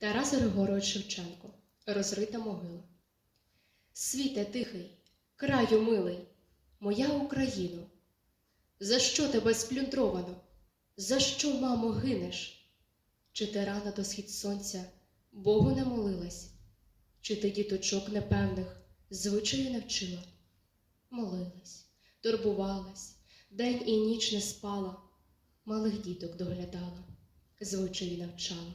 Тарас Григорович Шевченко. Розрита могила. Світе тихий, краю милий, моя Україно. За що тебе сплюндровано? За що, мамо, гинеш? Чи ти рано до схід сонця Богу не молилась? Чи ти діточок непевних звичаю не вчила? Молилась, турбувалась, день і ніч не спала, малих діток доглядала, звичаї навчала.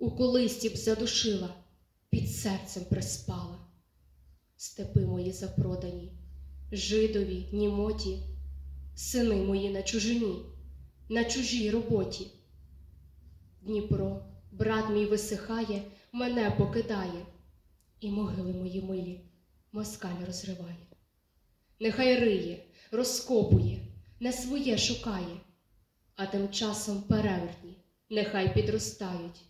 у колисті б задушила, під серцем приспала. Степи мої запродані, жидові, німоті, сини мої на чужині, на чужій роботі. Дніпро, брат мій висихає, мене покидає, і могили мої милі москаль розриває. Нехай риє, розкопує, не своє шукає, а тим часом перевертні нехай підростають